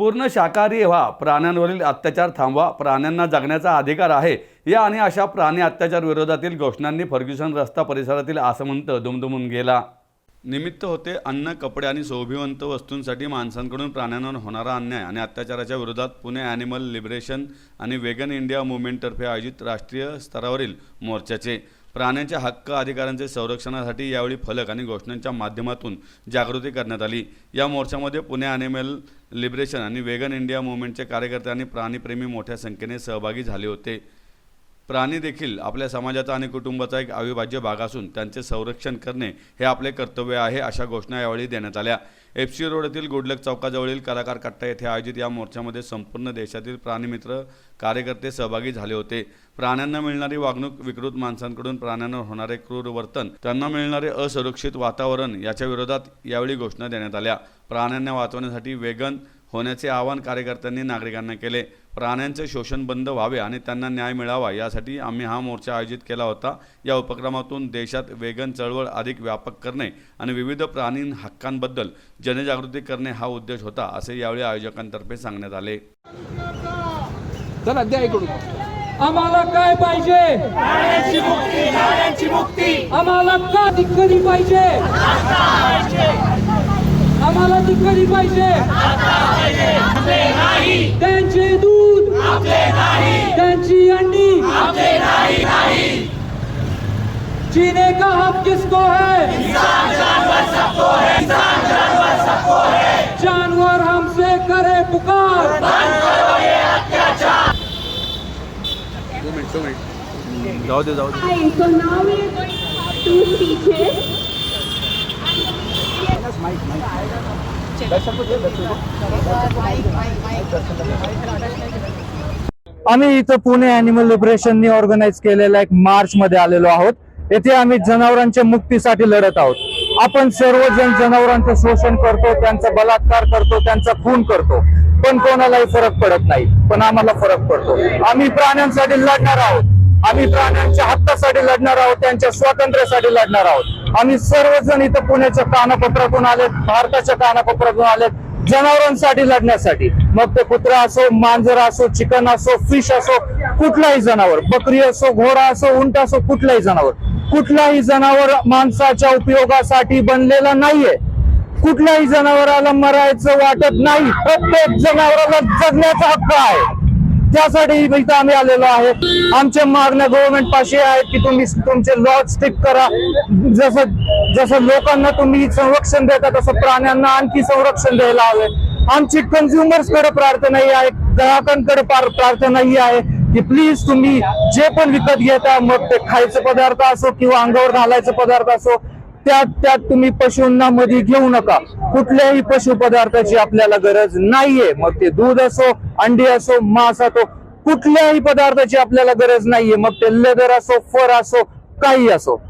पूर्ण शाकाहारी व्हा प्राण्यांवरील अत्याचार थांबवा प्राण्यांना जगण्याचा अधिकार आहे. या आणि अशा प्राणी अत्याचार विरोधातील घोषणांनी फर्ग्युसन रस्ता परिसरातील आसमंत दुमदुमून गेला. निमित्त होते अन्न कपडे आणि शोभिवंत वस्तूंसाठी माणसांकडून प्राण्यांवर होणारा अन्याय आणि अत्याचाराच्या विरोधात पुणे ॲनिमल लिबरेशन आणि वेगन इंडिया मुवमेंटतर्फे आयोजित राष्ट्रीय स्तरावरील मोर्चाचे. प्राण्यांच्या हक्क अधिकारांचे संरक्षणासाठी यावेळी फलक आणि घोषणांच्या माध्यमातून जागृती करण्यात आली. या मोर्चामध्ये पुणे अॅनिमल लिबरेशन आणि वेगन इंडिया मुवमेंटचे कार्यकर्ते आणि प्राणीप्रेमी मोठ्या संख्येने सहभागी झाले होते. प्राणी देखील आपल्या समाजाचा आणि कुटुंबाचा एक अविभाज्य भाग असून त्यांचे संरक्षण करणे हे आपले कर्तव्य आहे अशा घोषणा यावेळी देण्यात आल्या. एफ सी रोड येथील गुडलक चौकाजवळील कलाकार कट्टा येथे आयोजित या मोर्चामध्ये संपूर्ण देशातील प्राणीमित्र कार्यकर्ते सहभागी झाले होते. प्राण्यांना मिळणारी वागणूक विकृत माणसांकडून प्राण्यांवर होणारे क्रूर वर्तन त्यांना मिळणारे असुरक्षित वातावरण याच्या विरोधात यावेळी घोषणा देण्यात आल्या. प्राण्यांना वाचवण्यासाठी वेगन होण्याचे आवाहन कार्यकर्त्यांनी नागरिकांना केले. प्राण्यांचे शोषण बंद व्हावे आणि त्यांना न्याय मिळावा यासाठी आम्ही हा मोर्चा आयोजित केला होता. या उपक्रमातून देशात वेगन चळवळ अधिक व्यापक करणे आणि विविध प्राणी हक्कांबद्दल जनजागृती करणे हा उद्देश होता असे यावेळी आयोजकांतर्फे सांगण्यात आले. चला द्या इकडून. आम्हाला काय पाहिजे? आम्हाला का दिक्कती पाहिजे? आम्हाला दिक्कती पाहिजे. त्यांचे दूध. त्यांची अंडी. जीने का हक किसको है? जानवर हमसे करे पुकार. जाऊ दे जाऊ दे Hi, so now we are going to have two speeches. आम्ही इथं पुणे अॅनिमल लिबरेशननी ऑर्गनाईज केलेल्या एक मार्च मध्ये आलेलो आहोत. येथे आम्ही जनावरांच्या मुक्तीसाठी लढत आहोत. आपण सर्वजण जनावरांचं शोषण करतो त्यांचा बलात्कार करतो त्यांचा खून करतो. पण कोणालाही फरक पडत नाही. पण आम्हाला फरक पडतो. आम्ही प्राण्यांसाठी लढणार आहोत. आम्ही प्राण्यांच्या हक्कासाठी लढणार आहोत त्यांच्या स्वातंत्र्यासाठी लढणार आहोत. आणि सर्वजण इथं पुण्याच्या कानाकोपऱ्यातून आलेत भारताच्या कानाकोपऱ्यातून आलेत जनावरांसाठी लढण्यासाठी. मग ते कुत्रा असो मांजर असो चिकन असो फिश असो कुठलाही जनावर बकरी असो घोडा असो उंट असो कुठलाही जनावर. कुठलाही जनावर माणसाच्या उपयोगासाठी बनलेला नाहीये. कुठल्याही जनावराला मरायचं वाटत नाही. प्रत्येक जनावराला जगण्याचा हक्क आहे. त्यासाठी इथं आम्ही आलेलो आहे. आमच्या मागण्या गव्हर्नमेंट पाशी आहेत की तुम्ही तुमचे लॉ स्टिक करा. जसं जसं लोकांना तुम्ही संरक्षण देता तसं प्राण्यांना आणखी संरक्षण द्यायला हवे. आमची कन्झ्युमर्सकडे प्रार्थना ही आहे ग्राहकांकडे पार- प्रार्थना ही आहे की प्लीज तुम्ही जे पण विकत घेता मग ते खायचे पदार्थ असो किंवा अंगावर घालायचे पदार्थ असो त्यात त्यात तुम्ही पशूंना मध्ये घेऊ नका. कुठल्याही पशु पदार्थाची आपल्याला गरज नाहीये. मग ते दूध असो अंडी असो मांस असो कुठल्याही पदार्थाची आपल्याला गरज नाहीये. मग ते लेदर असो फर असो काही असो.